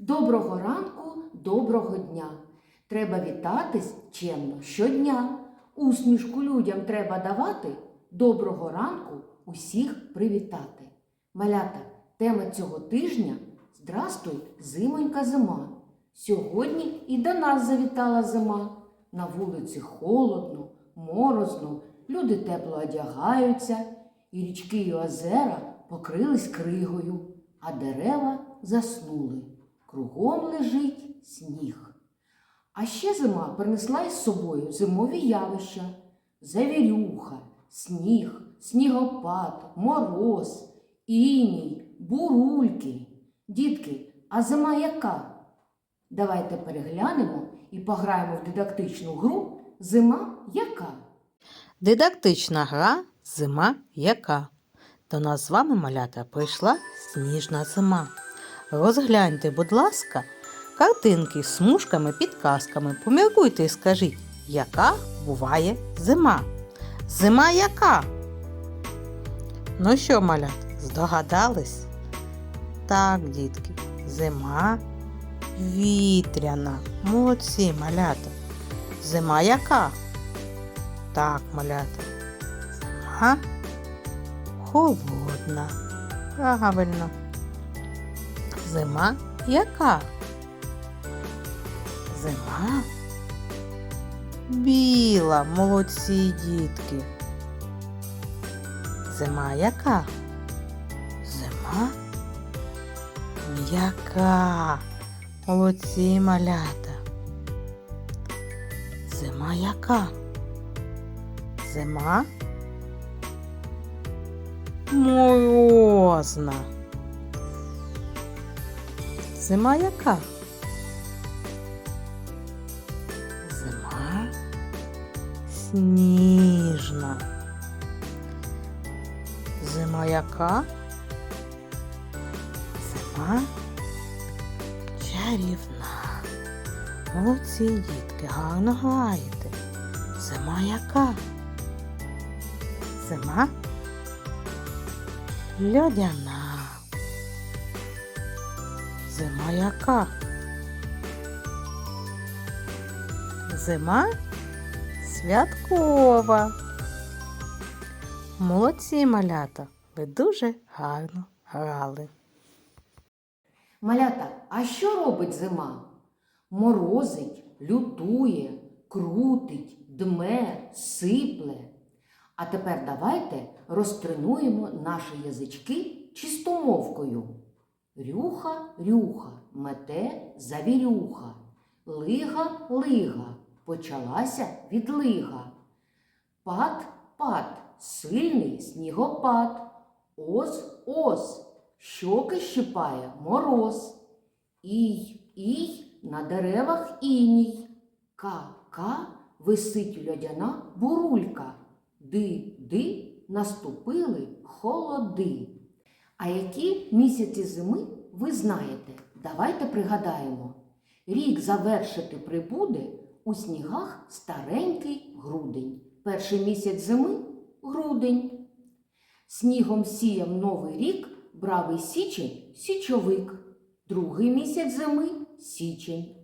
Доброго ранку, доброго дня. Треба вітатись чемно щодня. Усмішку людям треба давати. Доброго ранку усіх привітати. Малята, тема цього тижня Здрастуй, зимонька зима. Сьогодні і до нас завітала зима. На вулиці холодно, морозно, люди тепло одягаються, і річки і озера покрились кригою, а дерева заснули. Кругом лежить сніг. А ще зима принесла із собою зимові явища: завірюха, сніг, снігопад, мороз, іній, бурульки. Дітки, а зима яка? Давайте переглянемо і пограємо в дидактичну гру Зима яка? Дидактична гра Зима яка. До нас з вами малята прийшла сніжна зима. Розгляньте, будь ласка, картинки з смужками, підказками. Поміркуйте і скажіть, яка буває зима? Зима яка? Ну що, малят, здогадались? Так, дітки, зима вітряна. Молодці, малята. Зима яка? Так, малята. Зима холодна. Правильно. Зима яка? Зима біла, молодці дітки. Зима яка? Зима м'яка. Молодці малята. Зима яка? Зима морозна. Зима яка? Зима сніжна. Зима яка? Зима чарівна. Молодці, дітки, гарно граєте. Зима яка? Зима льодяна. Зима яка? Зима святкова. Молодці малята, ви дуже гарно грали. Малята, а що робить зима? Морозить, лютує, крутить, дме, сипле. А тепер давайте розтренуємо наші язички чистомовкою. Рюха, рюха, мете завірюха. Лига, лига, почалася відлига. Пад, пад, сильний снігопад. Оз, оз, щоки щипає мороз. Ій, ій, на деревах іній. Ка, ка, висить льодяна бурулька. Ди, ди, наступили холоди. А які місяці зими ви знаєте? Давайте пригадаємо. Рік завершити прибуде у снігах старенький грудень. Перший місяць зими грудень. Снігом сіяв новий рік, бравий січень січовик. Другий місяць зими січень.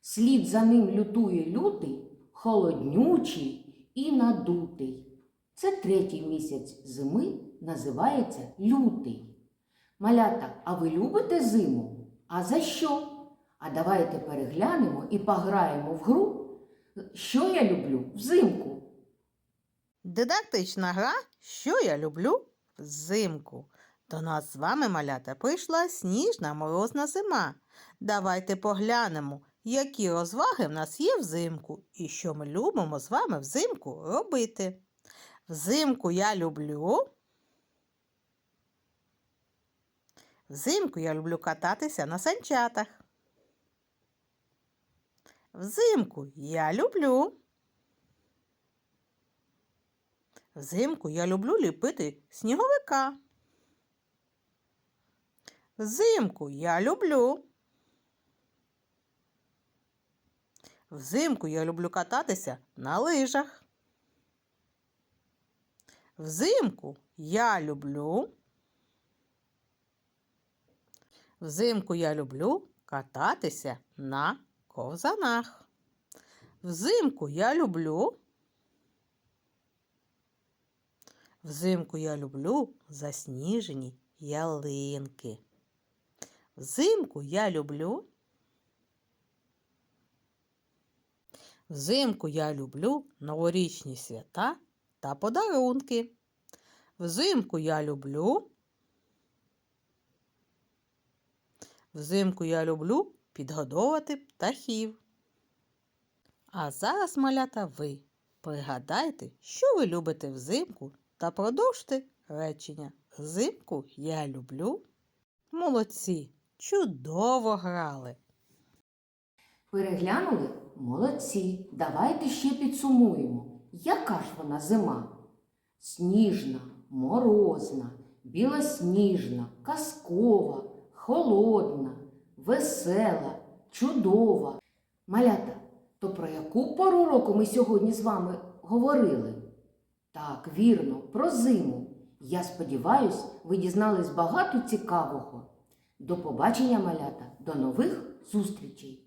Слід за ним лютує лютий, холоднючий і надутий. Це третій місяць зими називається лютий. Малята, а ви любите зиму? А за що? А давайте переглянемо і пограємо в гру. Що я люблю взимку? Дидактична гра Що я люблю взимку. До нас з вами, малята, прийшла сніжна морозна зима. Давайте поглянемо, які розваги в нас є взимку і що ми любимо з вами взимку робити. Взимку я люблю. Взимку я люблю кататися на санчатах. Взимку я люблю. Взимку я люблю ліпити сніговика. Взимку я люблю. Взимку я люблю кататися на лижах. Взимку я люблю. Взимку я люблю кататися на ковзанах. Взимку я люблю. Взимку я люблю засніжені ялинки. Взимку я люблю. Взимку я люблю новорічні свята та подарунки. Взимку я люблю. Взимку я люблю підгодовувати птахів. А зараз, малята, ви пригадайте, що ви любите взимку та продовжте речення. Взимку я люблю. Молодці, чудово грали. Переглянули? Молодці. Давайте ще підсумуємо. Яка ж вона зима? Сніжна, морозна, білосніжна, казкова, холодна, весела, чудова. Малята, то про яку пору року ми сьогодні з вами говорили? Так, вірно, про зиму. Я сподіваюсь, ви дізнались багато цікавого. До побачення, малята, до нових зустрічей!